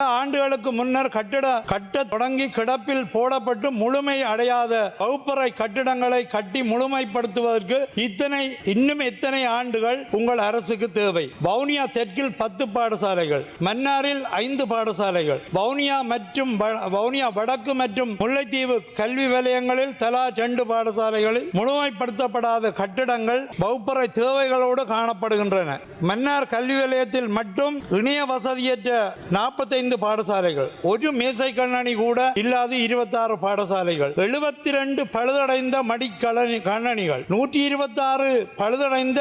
ஆண்டுகளுக்கு முன்னர் கட்டிட கட்ட தொடங்கி கிடப்பில் போடப்பட்டு முழுமை அடையாத வகுப்பறை கட்டிடங்களை கட்டி முழுமைப்படுத்துவதற்கு இத்தனை இன்னும் எத்தனை ஆண்டுகள் உங்கள் அரசுக்கு தேவை? வவுனியா தெற்கில் பத்து பாடசாலைகள் மன்னாரில் ஐந்து பாடசாலைகள் வவுனியா மற்றும் வவுனியா வடக்கு மற்றும் முல்லைத்தீவு கல்வி வலயங்களில் தலா ரெண்டு பாடசாலைகளில் முழுமைப்படுத்தப்படாத கட்டிடங்கள் வகுப்பறை தேவைகளோடு காணப்படுகின்றன. மன்னார் கல்வி வலயத்தில் மட்டும் இணைய வசதியற்ற நாற்பத்தைந்து பாடசாலைகள். ஒரு மேசை கண்ணணி கூட இல்லாத இருபத்தாறு பாடசாலைகள். எழுபத்தி ரெண்டு பழுதடைந்த மடிக்கணி கண்ணணிகள் நூற்றி இருபத்தாறு பழுதடைந்த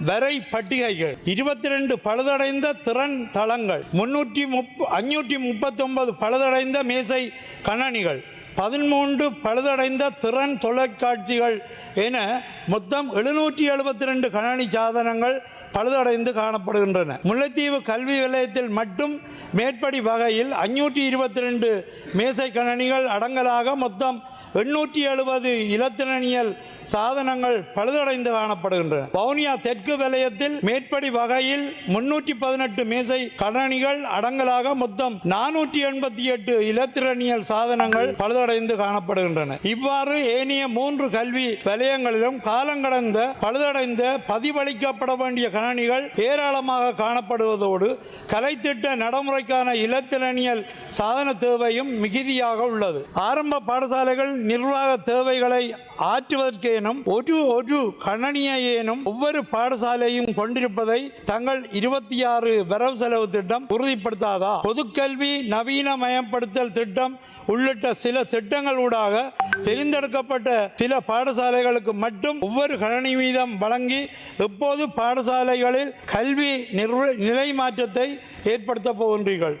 வரை பட்டிகைகள். இருபத்தி ரெண்டு பழுதடைந்த திறன் தளங்கள். முன்னூற்றி முப் அஞ்சூற்றி முப்பத்தொன்பது பழுதடைந்த மேசை கணனிகள் பதிமூன்று பழுதடைந்த திறன் தொலைக்காட்சிகள் என மொத்தம் எழுநூற்றி எழுபத்தி ரெண்டு கணனி சாதனங்கள் பழுதடைந்து காணப்படுகின்றன. முல்லைத்தீவு கல்வி நிலையத்தில் மட்டும் மேற்படி வகையில் அஞ்சூற்றி இருபத்தி ரெண்டு மேசை கணனிகள் அடங்கலாக மொத்தம் எண்ணூற்றி எழுபது இலத்திரனியல் சாதனங்கள் பழுதடைந்து காணப்படுகின்றன. வவுனியா தெற்கு வலயத்தில் மேற்படி வகையில் முன்னூற்றி பதினெட்டு மேசை கணனிகள் அடங்கலாக மொத்தம் நானூற்றி எண்பத்தி எட்டு இலத்திரனியல் சாதனங்கள் பழுதடை பழுதடைந்து காணப்படுகின்றன. இவ்வாறு ஏனைய மூன்று கல்வி வலயங்களிலும் காலங்கடந்த பழுதடைந்த பதிவளிக்கப்பட வேண்டிய கணனிகள் ஏராளமாக காணப்படுவதோடு கலைத்திட்ட நடைமுறைக்கான இலத்திரனியல் சாதன தேவையும் மிகுதியாக உள்ளது. ஆரம்ப பாடசாலைகள் நிர்வாக தேவைகளை ஆற்றுவதற்கேனும் ஒரு ஒரு கணனியேனும் ஒவ்வொரு பாடசாலையும் கொண்டிருப்பதை தங்கள் இருபத்தி ஆறு வரவு செலவு திட்டம் உறுதிப்படுத்தாதா? பொதுக்கல்வி நவீனமயப்படுத்தல் திட்டம் உள்ளிட்ட சில திட்டங்களூடாக தெரிந்தெடுக்கப்பட்ட சில பாடசாலைகளுக்கு மட்டும் ஒவ்வொரு கணனி வீதம் வழங்கி எப்போது பாடசாலைகளில் கல்வி நிலை மாற்றத்தை ஏற்படுத்தப் போகின்றீர்கள்?